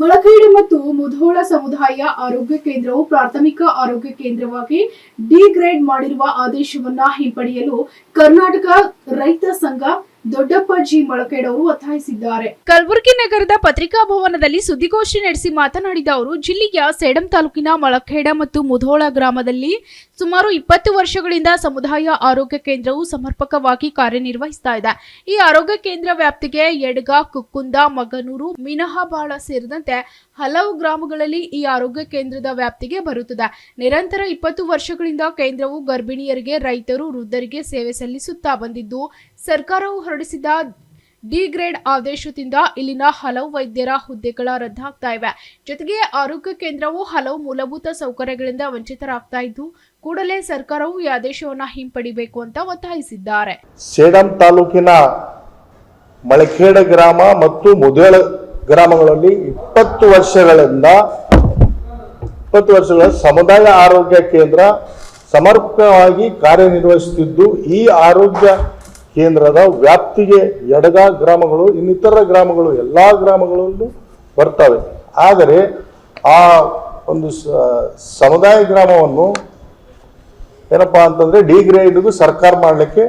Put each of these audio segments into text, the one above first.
ಮೊಳಕೈಡಿ ಮತ್ತು ಮುಧೋಳ ಸಮುದಾಯ ಆರೋಗ್ಯ ಕೇಂದ್ರವು ಪ್ರಾಥಮಿಕ ಆರೋಗ್ಯ ಕೇಂದ್ರವಾಗಿ ಡಿಗ್ರೇಡ್ ಮಾಡಿರುವ ಆದೇಶವನ್ನ ಹಿಂಪಡೆಯಲು ಕರ್ನಾಟಕ ರೈತ ಸಂಘ ದೊಡ್ಡಪ್ಪಾಜಿ ಮೊಳಕೆಡವರು ಒತ್ತಾಯಿಸಿದ್ದಾರೆ. ಕಲಬುರಗಿ ನಗರದ ಪತ್ರಿಕಾ ಭವನದಲ್ಲಿ ಸುದ್ದಿಗೋಷ್ಠಿ ನಡೆಸಿ ಮಾತನಾಡಿದ ಅವರು, ಜಿಲ್ಲೆಯ ಸೇಡಂ ತಾಲೂಕಿನ ಮೊಳಖೇಡ ಮತ್ತು ಮುಧೋಳ ಗ್ರಾಮದಲ್ಲಿ ಸುಮಾರು ಇಪ್ಪತ್ತು ವರ್ಷಗಳಿಂದ ಸಮುದಾಯ ಆರೋಗ್ಯ ಕೇಂದ್ರವು ಸಮರ್ಪಕವಾಗಿ ಕಾರ್ಯನಿರ್ವಹಿಸ್ತಾ ಇದೆ. ಈ ಆರೋಗ್ಯ ಕೇಂದ್ರ ವ್ಯಾಪ್ತಿಗೆ ಯಡ್ಗ, ಕುಕ್ಕುಂದ, ಮಗನೂರು, ಮಿನಹಾಬಾಳ ಸೇರಿದಂತೆ ಹಲವು ಗ್ರಾಮಗಳಲ್ಲಿ ಈ ಆರೋಗ್ಯ ಕೇಂದ್ರದ ವ್ಯಾಪ್ತಿಗೆ ಬರುತ್ತದೆ. ನಿರಂತರ ಇಪ್ಪತ್ತು ವರ್ಷಗಳಿಂದ ಕೇಂದ್ರವು ಗರ್ಭಿಣಿಯರಿಗೆ, ರೈತರು, ವೃದ್ಧರಿಗೆ ಸೇವೆ ಸಲ್ಲಿಸುತ್ತಾ ಬಂದಿದ್ದು, ಸರ್ಕಾರವು ಹೊರಡಿಸಿದ ಡಿ ಗ್ರೇಡ್ ಆದೇಶದಿಂದ ಇಲ್ಲಿನ ಹಲವು ವೈದ್ಯರ ಹುದ್ದೆಗಳ ರದ್ದಾಗ್ತಾ ಇವೆ. ಜೊತೆಗೆ ಆರೋಗ್ಯ ಕೇಂದ್ರವು ಹಲವು ಮೂಲಭೂತ ಸೌಕರ್ಯಗಳಿಂದ ವಂಚಿತರಾಗ್ತಾ ಇದ್ದು, ಕೂಡಲೇ ಸರ್ಕಾರವು ಈ ಆದೇಶವನ್ನು ಹಿಂಪಡಿಬೇಕು ಅಂತ ಒತ್ತಾಯಿಸಿದ್ದಾರೆ. ಸೇಡಂ ತಾಲೂಕಿನ ಮಳಖೇಡ ಗ್ರಾಮ ಮತ್ತು ಮುದೇಳ ಗ್ರಾಮಗಳಲ್ಲಿ ಇಪ್ಪತ್ತು ವರ್ಷಗಳಿಂದ ಇಪ್ಪತ್ತು ವರ್ಷಗಳ ಸಮುದಾಯ ಆರೋಗ್ಯ ಕೇಂದ್ರ ಸಮರ್ಪಕವಾಗಿ ಕಾರ್ಯನಿರ್ವಹಿಸುತ್ತಿದ್ದು, ಈ ಆರೋಗ್ಯ ಕೇಂದ್ರದ ವ್ಯಾಪ್ತಿಗೆ ಎಡಗ ಗ್ರಾಮಗಳು, ಇನ್ನಿತರ ಗ್ರಾಮಗಳು, ಎಲ್ಲ ಗ್ರಾಮಗಳಲ್ಲೂ ಬರ್ತವೆ. ಆದರೆ, ಆ ಒಂದು ಸಮುದಾಯ ಗ್ರಾಮವನ್ನು ಏನಪ್ಪಾ ಅಂತಂದ್ರೆ ಡಿ ಗ್ರೇಡ್ಗೂ ಸರ್ಕಾರ ಮಾಡಲಿಕ್ಕೆ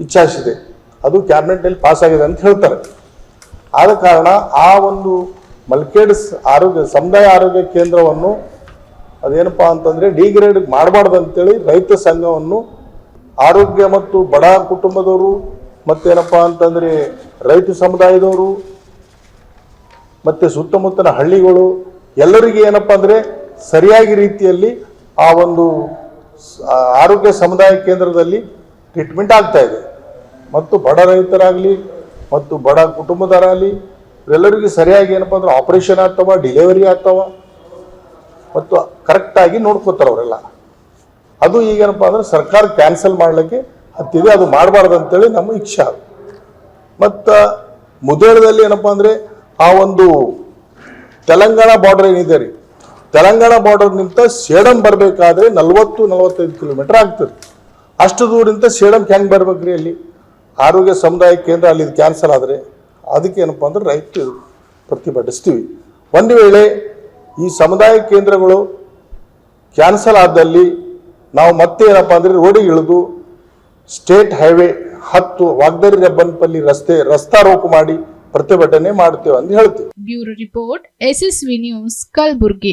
ಇಚ್ಛಾಸಿದೆ. ಅದು ಕ್ಯಾಬಿನೆಟ್ನಲ್ಲಿ ಪಾಸ್ ಆಗಿದೆ ಅಂತ ಹೇಳ್ತಾರೆ. ಆದ ಕಾರಣ ಆ ಒಂದು ಮಲ್ಕೇಡ್ಸ್ ಆರೋಗ್ಯ, ಸಮುದಾಯ ಆರೋಗ್ಯ ಕೇಂದ್ರವನ್ನು ಅದೇನಪ್ಪ ಅಂತಂದ್ರೆ ಡಿಗ್ರೇಡ್ ಮಾಡಬಾರ್ದು ಅಂತೇಳಿ ರೈತ ಸಂಘವನ್ನು ಆರೋಗ್ಯ ಮತ್ತು ಬಡ ಕುಟುಂಬದವರು ಮತ್ತೇನಪ್ಪ ಅಂತಂದ್ರೆ ರೈತ ಸಮುದಾಯದವರು ಮತ್ತೆ ಸುತ್ತಮುತ್ತಲ ಹಳ್ಳಿಗಳು ಎಲ್ಲರಿಗೆ ಏನಪ್ಪ ಅಂದ್ರೆ ಸರಿಯಾಗಿ ರೀತಿಯಲ್ಲಿ ಆ ಒಂದು ಆರೋಗ್ಯ ಸಮುದಾಯ ಕೇಂದ್ರದಲ್ಲಿ ಟ್ರೀಟ್ಮೆಂಟ್ ಆಗ್ತಾ ಇದೆ. ಮತ್ತು ಬಡ ರೈತರಾಗಲಿ ಮತ್ತು ಬಡ ಕುಟುಂಬದವರಾಗಲಿ ಎಲ್ಲರಿಗೂ ಸರಿಯಾಗಿ ಏನಪ್ಪ ಅಂದ್ರೆ ಆಪರೇಷನ್ ಆಗ್ತಾವ ಡಿಲಿವರಿ ಆಗ್ತಾವ ಮತ್ತು ಕರೆಕ್ಟಾಗಿ ನೋಡ್ಕೋತಾರೆ ಅವರೆಲ್ಲ. ಅದು ಈಗೇನಪ್ಪ ಅಂದ್ರೆ ಸರ್ಕಾರ ಕ್ಯಾನ್ಸಲ್ ಮಾಡಲಿಕ್ಕೆ ಹತ್ತಿದೆ, ಅದು ಮಾಡಬಾರ್ದು ಅಂತೇಳಿ ನಮ್ಮ ಇಚ್ಛೆ ಮತ್ತು ಮುದೇಳದಲ್ಲಿ ಏನಪ್ಪ ಅಂದರೆ ಆ ಒಂದು ತೆಲಂಗಾಣ ಬಾರ್ಡರ್ ಏನಿದೆ ರೀ, ತೆಲಂಗಾಣ ಬಾರ್ಡರ್ನಿಂದ ಸೇಡಮ್ ಬರಬೇಕಾದ್ರೆ ನಲವತ್ತು ನಲವತ್ತೈದು ಕಿಲೋಮೀಟರ್ ಆಗ್ತದೆ. ಅಷ್ಟು ದೂರದಿಂದ ಸೇಡಂಗೆ ಹೆಂಗೆ ರೀ ಅಲ್ಲಿ? ಆರೋಗ್ಯ ಸಮುದಾಯ ಕೇಂದ್ರ ಅಲ್ಲಿ ಕ್ಯಾನ್ಸಲ್ ಆದರೆ ಅದಕ್ಕೆ ಏನಪ್ಪ ಅಂದ್ರೆ ರೈತ ಪ್ರತಿಭಟಿಸ್ತೀವಿ. ಒಂದು ವೇಳೆ ಈ ಸಮುದಾಯ ಕೇಂದ್ರಗಳು ಕ್ಯಾನ್ಸಲ್ ಆದಲ್ಲಿ ನಾವು ಮತ್ತೆ ಏನಪ್ಪ ಅಂದ್ರೆ ರೋಡಿಗೆ ಇಳಿದು ಸ್ಟೇಟ್ ಹೈವೇ ಹತ್ತು ವಾಗ್ದರಿ ರೆಬ್ಬನ್ಪಲ್ಲಿ ರಸ್ತೆ ರಸ್ತಾ ರೋಕು ಮಾಡಿ ಪ್ರತಿಭಟನೆ ಮಾಡ್ತೇವೆ ಅಂತ ಹೇಳ್ತೀವಿ. Bureau report, SSV news, Kalaburagi.